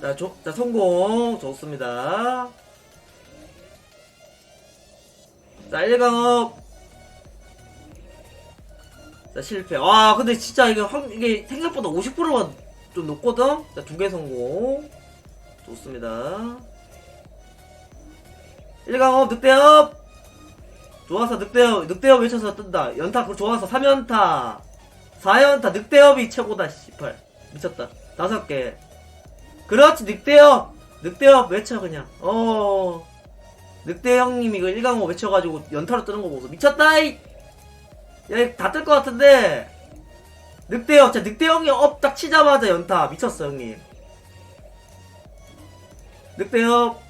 자, 조, 자 성공 좋습니다. 자 1강업 자 실패. 와 근데 진짜 이게 확 이게 생각보다 50%가 좀 높거든. 자 두 개 성공 좋습니다. 1강업 늑대업 좋아서 늑대업 늑대업 외쳐서 뜬다. 연타 그거 좋아서 3연타 4연타 늑대업이 최고다 18 미쳤다 다섯 개 그렇지 늑대업 늑대업 외쳐 그냥. 어. 늑대 형님 이거 1강호 외쳐가지고 연타로 뜨는 거 보소 미쳤다 이! 야다 뜰 것 같은데. 늑대업 진짜 늑대 형이 업 딱 치자마자 연타. 미쳤어 형님. 늑대업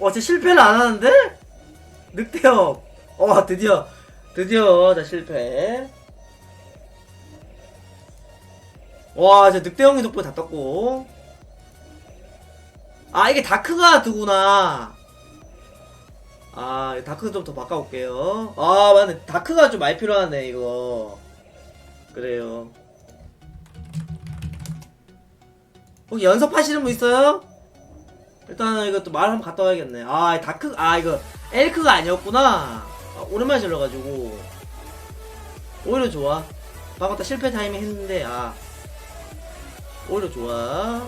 어 진짜 실패를 안 하는데? 늑대업 어 드디어. 드디어 자 실패. 와, 이제 늑대 형이 덕분에 다 떴고. 아, 이게 다크가 두구나. 아, 다크 좀 더 바꿔볼게요. 아, 맞네. 다크가 좀 많이 필요하네, 이거. 그래요. 혹시 연습하시는 분 있어요? 일단 이것도 말 한번 갔다 와야겠네. 아, 다크, 아, 이거 엘크가 아니었구나. 아, 오랜만에 질러가지고. 오히려 좋아. 방금 딱 실패 타이밍 했는데, 아. 오히려 좋아.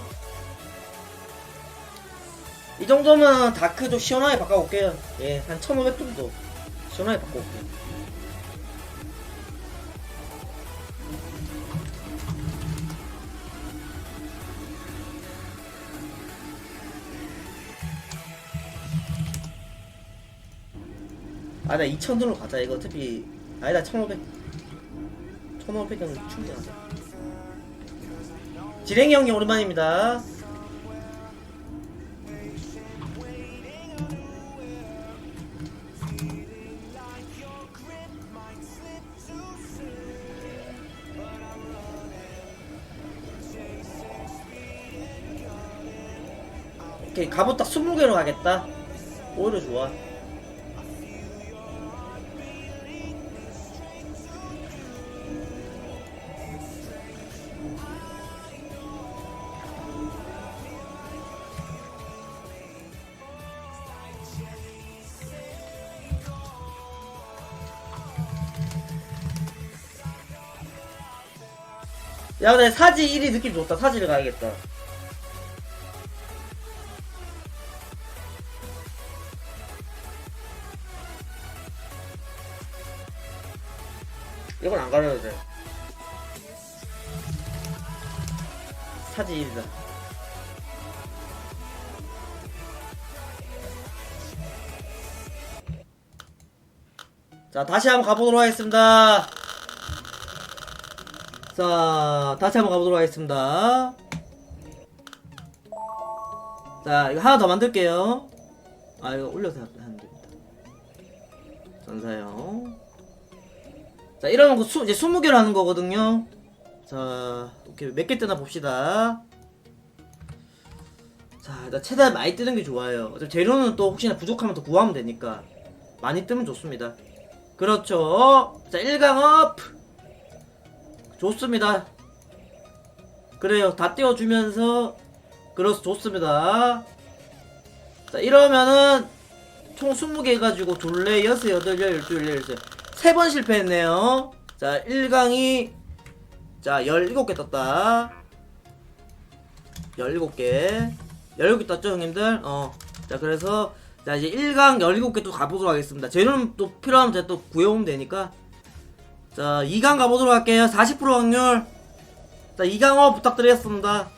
이 정도면 다크 좀 시원하게 바꿔볼게요. 예, 한 1500 정도. 시원하게 바꿔볼게요. 아, 나 2000으로 가자. 이거 어차피. 아니다, 1500. 1500은 충분하다. 지랭이 형님 오랜만입니다. 오케이 갑옷 딱 20개로 가겠다. 오히려 좋아. 야 근데 사지 1위 느낌 좋다. 사지를 가야겠다. 자, 다시 한번 가보도록 하겠습니다. 자, 다시 한번 가보도록 하겠습니다. 자, 이거 하나 더 만들게요. 아, 이거 올려서 하면 됩니다. 전사형. 자, 이러면 그 수, 이제 20개로 하는 거거든요. 자, 오케이. 몇 개 뜨나 봅시다. 자, 일단 최대한 많이 뜨는 게 좋아요. 재료는 또 혹시나 부족하면 또 구하면 되니까. 많이 뜨면 좋습니다. 그렇죠. 자, 1강 업. 좋습니다. 그래요. 다 띄워주면서. 그렇소, 좋습니다. 자, 이러면은, 총 20개 해가지고, 둘레, 여섯, 여덟, 열, 열두, 열네, 열세. 세번 실패했네요. 자, 1강이, 자, 17개 떴다. 17개. 17개 떴죠, 형님들? 어. 자, 그래서, 자, 이제 1강 17개 또 가보도록 하겠습니다. 재료는 또 필요하면 제가 또 구해오면 되니까. 자, 2강 가보도록 할게요. 40% 확률. 자, 2강업 부탁드리겠습니다.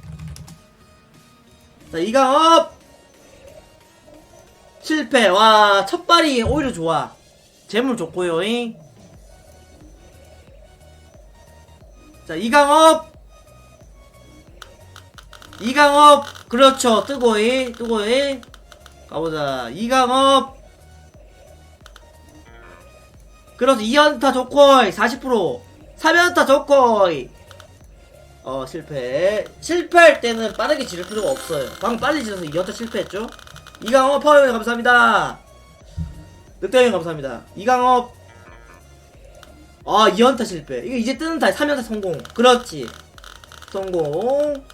자, 2강업! 실패. 와, 첫 발이 오히려 좋아. 재물 좋고요, 잉. 자, 2강업! 2강업! 그렇죠. 뜨고이, 뜨고이. 가보자. 2강업! 그래서 2연타 좋고이 40% 3연타 좋고이. 어 실패. 실패할 때는 빠르게 지를 필요가 없어요. 방금 빨리 지어서 2연타 실패했죠? 이강업 파워형 감사합니다. 늑대형 감사합니다. 이강업. 아 2연타 실패. 이거 이제 뜨는 타입. 3연타 성공. 그렇지. 성공.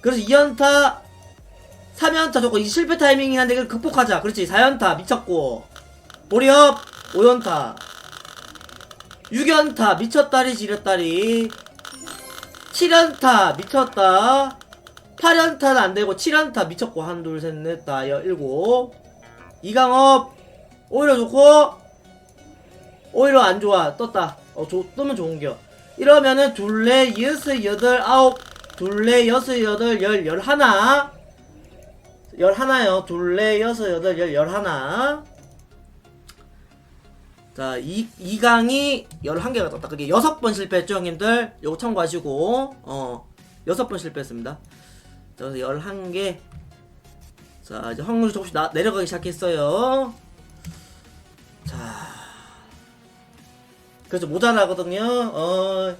그래서 2연타 3연타 좋고 이 실패 타이밍이 한데 이걸 극복하자. 그렇지. 4연타. 미쳤고. 보리업. 5연타. 6연타. 미쳤다리. 지렸다리. 7연타. 미쳤다. 8연타는 안되고 7연타 미쳤고. 한 둘 셋 넷다 여 일곱. 이강업. 오히려 좋고. 오히려 안 좋아. 떴다. 어 조, 뜨면 좋은겨. 이러면은 둘레 여섯 여덟 아홉. 둘레 여섯 여덟 열 열하나 열하나요 둘레 여섯 여덟 열 열하나 자, 이, 이 강이 11개가 떴다. 그게 6번 실패했죠, 형님들? 요거 참고하시고, 어, 6번 실패했습니다. 자, 그래서 11개. 자, 이제 확률이 조금씩 나, 내려가기 시작했어요. 자. 그래서 모자라거든요, 어.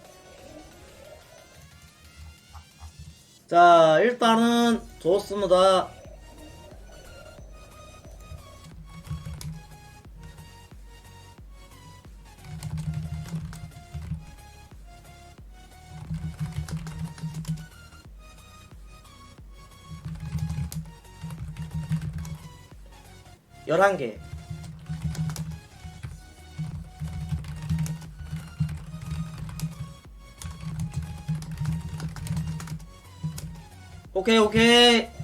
자, 일단은 좋습니다. 열한 개. 오케이 오케이.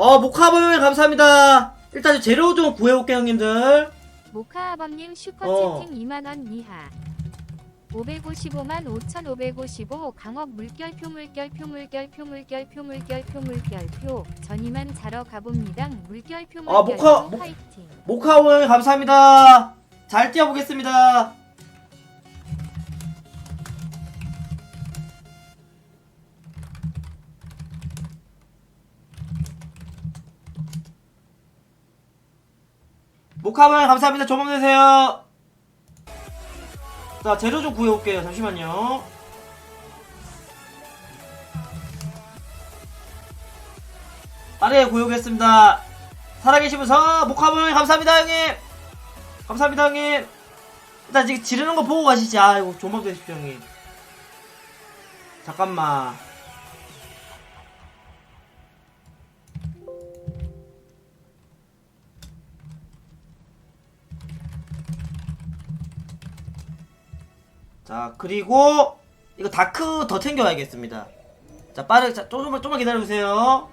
어 모카범 감사합니다. 일단 재료 좀 구해올게 형님들. 모카아범님 어. 슈퍼채팅 2만원 이하 555만 5555 강업 물결표 물결표 물결표 물결표 물결표 물결표 전이만 자러 가봅니다 물결표 아, 물결표 모카- 모- 파이팅 모카범 감사합니다. 잘 뛰어보겠습니다. 모카범 감사합니다. 조만 되세요. 자 재료 좀 구해올게요. 잠시만요. 빠르게 구해오겠습니다. 살아계시면서 모카범 감사합니다 형님. 감사합니다 형님. 일단 지금 지르는 거 보고 가시지. 아이고 조만 되십시오 형님. 잠깐만. 자 그리고 이거 다크 더 챙겨야겠습니다. 자 빠르게 자, 조금만 조금만 기다려주세요.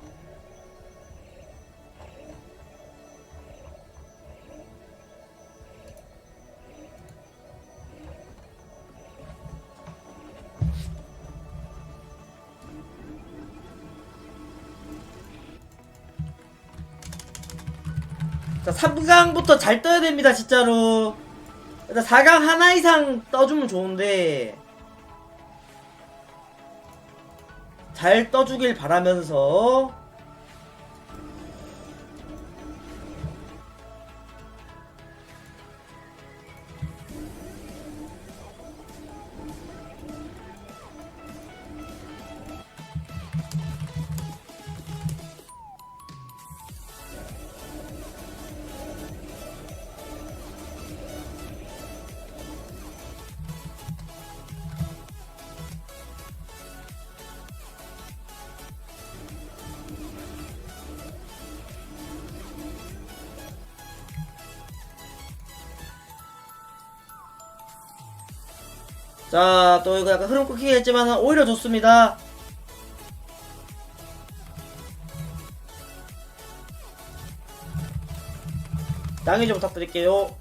자 3강부터 잘 떠야 됩니다 진짜로. 일단 4강 하나 이상 떠주면 좋은데 잘 떠주길 바라면서 자, 또 이거 약간 흐름 끊기게 했지만 오히려 좋습니다. 양해 좀 부탁드릴게요.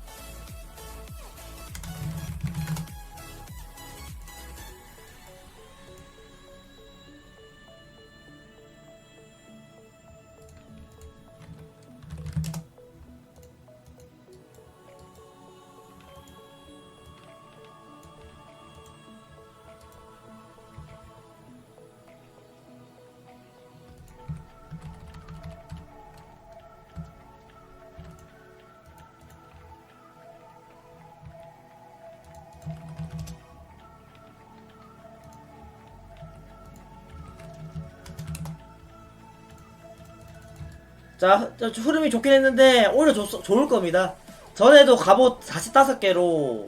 자, 저 흐름이 좋긴 했는데 오히려 좋, 좋을 겁니다. 전에도 갑옷 45개로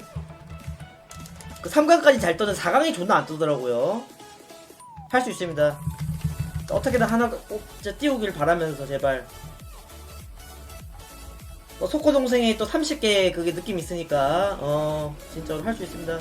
그 3강까지 잘 떠는 4강이 존나 안 뜨더라고요. 할 수 있습니다. 어떻게든 하나 꼭 띄우길 바라면서 제발. 또 소코 동생이 또 30개 그게 느낌 있으니까 어 진짜로 할 수 있습니다.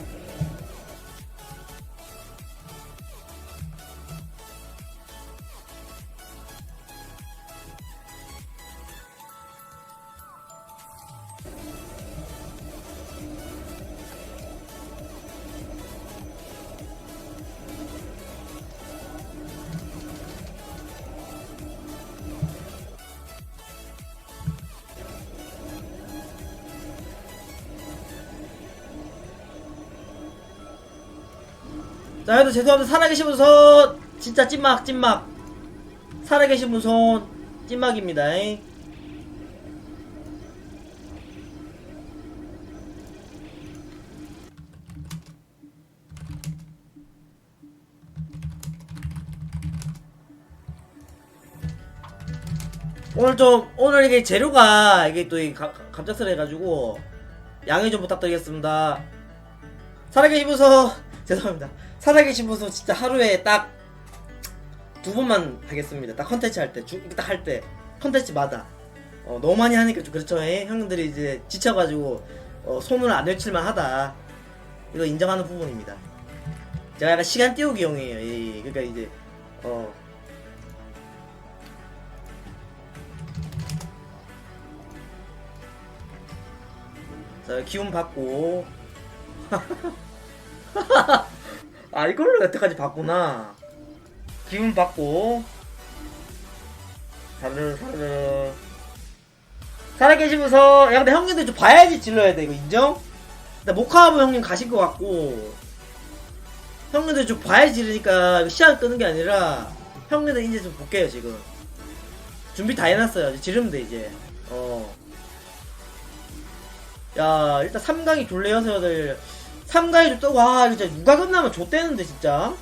자, 여러분 죄송합니다. 살아계신 분손 진짜 찐막 찐막 살아계신 분손 찐막입니다. 잉. 오늘 좀 오늘 이게 재료가 이게 또이 갑작스레 해가지고 양해 좀 부탁드리겠습니다. 살아계신 분서 죄송합니다. 살아계신 분서 진짜 하루에 딱 두 번만 하겠습니다. 딱 컨텐츠 할 때, 딱 할 때 컨텐츠마다 어, 너무 많이 하니까 좀 그렇죠. 예? 형님들이 이제 지쳐가지고 어, 손을 안 내칠만 하다. 이거 인정하는 부분입니다. 제가 약간 시간 띄우기용이에요. 예, 예. 그러니까 이제 어. 자 기운 받고 아 이걸로 여태까지 봤구나. 기운 받고. 사르르 사르르. 살아계시면서 야 근데 형님들 좀 봐야지 질러야 돼 이거 인정? 근데 모카하부 형님 가신 것 같고. 형님들 좀 봐야지 지르니까 시간 끄는 게 아니라 형님들 이제 좀 볼게요 지금. 준비 다 해놨어요. 이제 지르면 돼 이제. 어. 야 일단 3강이 졸래 여서 들 3강이 좀 뜨고 와 진짜 누가 끝나면 좆대는데 진짜.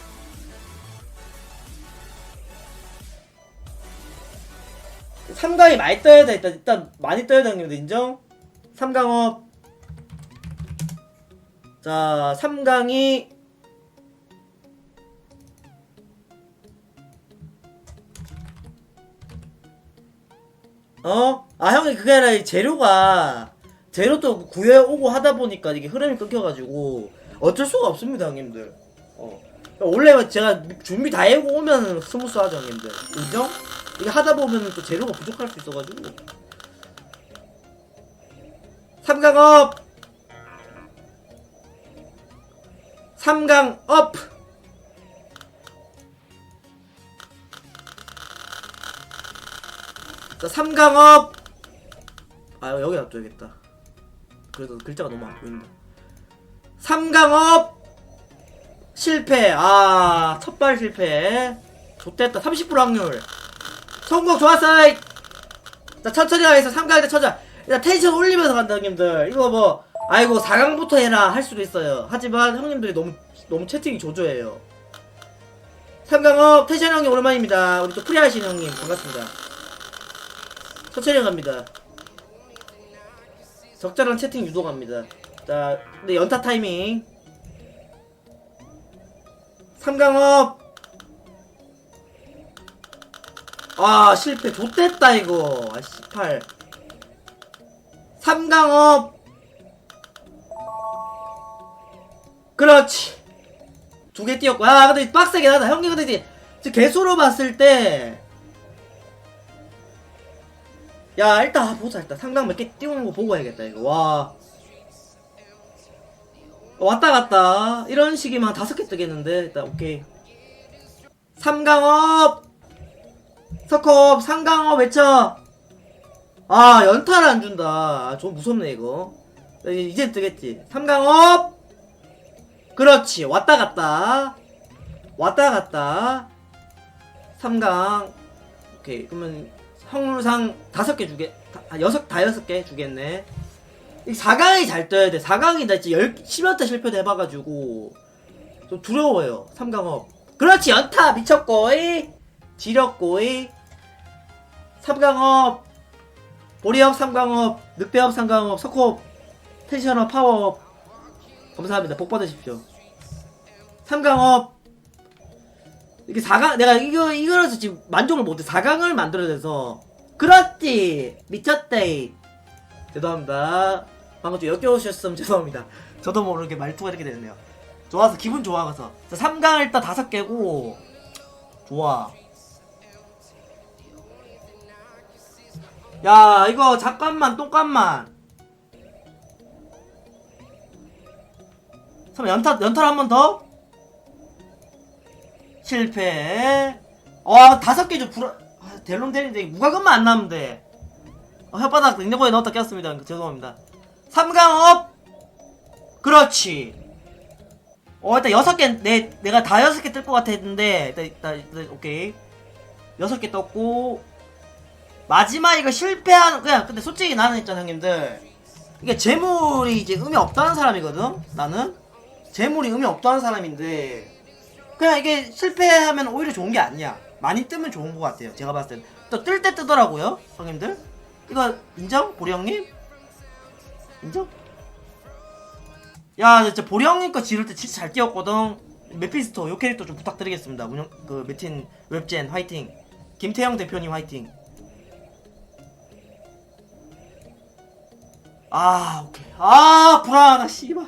삼강이 많이 떠야 돼. 일단 일단 많이 떠야 돼 형님들 인정? 3강업. 자 3강이. 어? 아 형이 그게 아니라 이 재료가 재료도 구해오고 하다 보니까 이게 흐름이 끊겨가지고 어쩔 수가 없습니다 형님들. 어. 원래 제가 준비 다 해고 오면 스무스하죠 형님들. 인정? 이게 하다 보면 또 재료가 부족할 수 있어가지고. 3강업! 3강업! 자 3강업! 아 여기 놔둬야겠다 그래도 글자가 너무 안 보인다. 3강업 실패. 아 첫발 실패. 좋됐다. 30% 확률. 성공 좋았어 자 천천히 가겠어 3강에 쳐자 일단 텐션 올리면서 간다 형님들. 이거 뭐 아이고 4강부터 해라 할 수도 있어요. 하지만 형님들이 너무 너무 채팅이 조조해요. 3강업 텐션 형님 오랜만입니다. 우리 또 프리하신 형님 반갑습니다. 천천히 갑니다 적절한 채팅 유도갑니다. 자 근데 연타 타이밍. 3강업! 아 실패 좆됐다 이거. 아 18 3강업! 그렇지. 두개 띄었고. 아 근데 빡세긴 하다. 형님 근데 이제 개수로 봤을 때 야 일단 보자 일단. 상당 몇개 띄우는 거 보고 해야겠다 이거. 와. 왔다 갔다. 이런 식이면 다섯 개 뜨겠는데? 일단 오케이. 3강업! 석컵 상강업 외쳐! 아 연타를 안 준다. 아, 좀 무섭네 이거. 이제 뜨겠지. 3강업! 그렇지. 왔다 갔다. 왔다 갔다. 3강. 오케이. 그러면 확률상 다섯 개 주게 다, 여섯 다 여섯 개 주겠네 이 4강이 잘 떠야 돼. 4강이 나 진짜 10, 10연타 실패도 해봐가지고 좀 두려워요 3강업. 그렇지 연타 미쳤고 이 지렸고 이 삼강업 보리업 삼강업 늑대업 삼강업 석호업 텐션업 파워업. 감사합니다. 복 받으십시오. 삼강업. 이게 4강 내가 이거 이거라서 지금 만족을 못해. 4강을 만들어내서 그렇지. 미쳤대. 죄송합니다. 방금 좀 역겨우셨으면 죄송합니다. 저도 모르게 말투가 이렇게 되네요. 좋아서 기분 좋아가서. 3강 일단 다섯 개고. 좋아. 야 이거 잠깐만 똥깐만. 설마 연타 연타를 한 번 더? 실패. 와 다섯 개좀 불어 아, 델롱 되는데 무과금만 안 나면 돼. 어, 혓바닥 냉장고에 넣었다 꼈습니다. 죄송합니다. 3강업! 그렇지. 어 일단 여섯 개 내, 내가 다 여섯 개 뜰 것 같아 했는데 일단, 일단, 일단 오케이. 여섯 개 떴고 마지막 이거 실패하는 그냥 근데 솔직히 나는 있잖아 형님들. 이게 재물이 이제 의미 없다는 사람이거든 나는. 재물이 의미 없다는 사람인데 그냥 이게 실패하면 오히려 좋은 게 아니야 많이 뜨면 좋은 것 같아요. 제가 봤을 땐또 뜰 때 뜨더라고요 형님들. 이거 인정? 보리 형님? 인정? 야 진짜 보리 형님 거 지를 때 진짜 잘 띄웠거든. 메피스토 요 캐릭터 좀 부탁드리겠습니다. 운영 그 메틴 웹젠 화이팅. 김태형 대표님 화이팅. 아 오케이. 아 불안하다 씨발.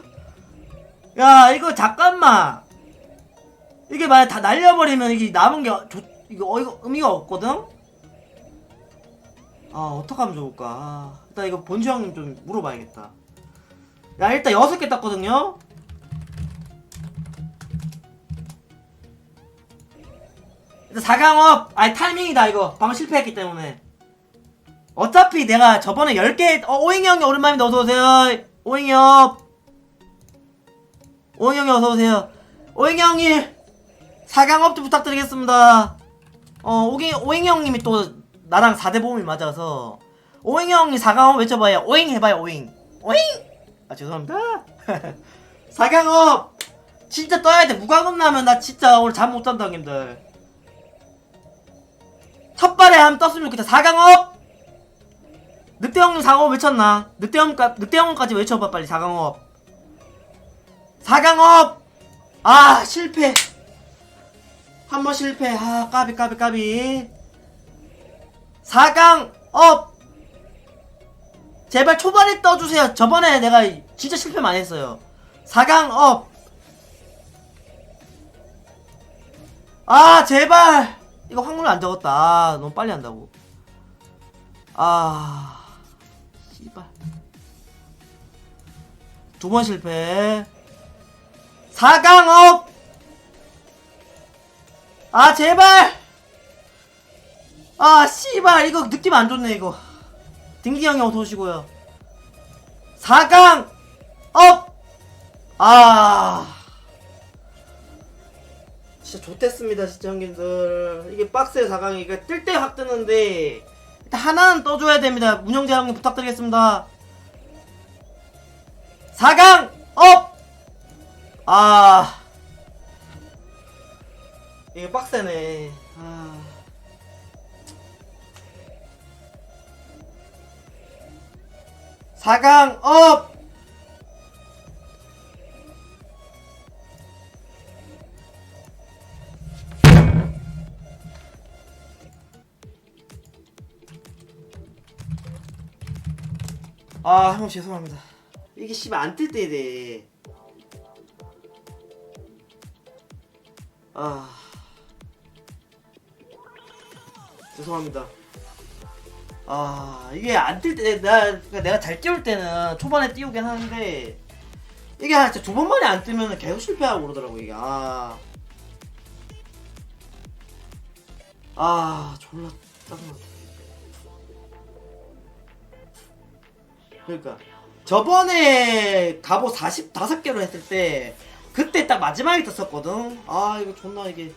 야 이거 잠깐만. 이게 만약 다 날려버리면 이게 남은 게 조, 이거 어이가 의미가 없거든? 아 어떡하면 좋을까? 아, 일단 이거 본주 형님 좀 물어봐야겠다. 야 일단 여섯 개 땄거든요? 일단 4강업! 아니 타이밍이다 이거. 방금 실패했기 때문에. 어차피 내가 저번에 10개 어 오잉이 형이 오랜만입니다. 어서오세요. 오잉이 형. 오잉이 형이 어서오세요. 오잉이 형님 4강업 좀 부탁드리겠습니다 어 오잉, 오잉이 형님이 또 나랑 4대 보험이 맞아서 오잉이 형님 4강업 외쳐봐요 오잉 해봐요 오잉 오잉 아 죄송합니다. 4강업 진짜 떠야 돼. 무과금 나면 나 진짜 오늘 잠 못 잔다 형님들. 첫 발에 한번 떴으면 좋겠다 4강업 늑대 형님 4강업 외쳤나? 늑대 형까 늑대 형까지 외쳐봐 빨리 4강업 4강업 아 실패 한 번 실패. 아 까비 까비 까비. 4강 업! 제발 초반에 떠주세요. 저번에 내가 진짜 실패 많이 했어요. 4강 업! 아 제발! 이거 확률 안 적었다. 아 너무 빨리 한다고. 아 씨발. 두 번 실패. 4강 업 아 제발! 아 씨발 이거 느낌 안 좋네 이거. 딩기 형이 어서 오시고요. 4강! 업! 아. 진짜 좋댔습니다 진짜 형님들. 이게 박스의 4강이 이게 뜰 때 확 뜨는데. 일단 하나는 떠줘야 됩니다. 문영재 형님 부탁드리겠습니다. 4강! 업! 아 이게 빡세네 아 사강 업! 아, 형 죄송합니다. 이게 씨발 안 뜰 때 돼. 아. 죄송합니다. 아 이게 안뜰때 내가 그러니까 내가 잘 띄울 때는 초반에 띄우긴 하는데 이게 한 진짜 두 번만에 안 뜨면 계속 실패하고 그러더라고 이게 아. 아 졸라 짜증나. 그러니까 저번에 갑오 45개로 했을 때 그때 딱 마지막에 떴었거든. 아 이거 존나 이게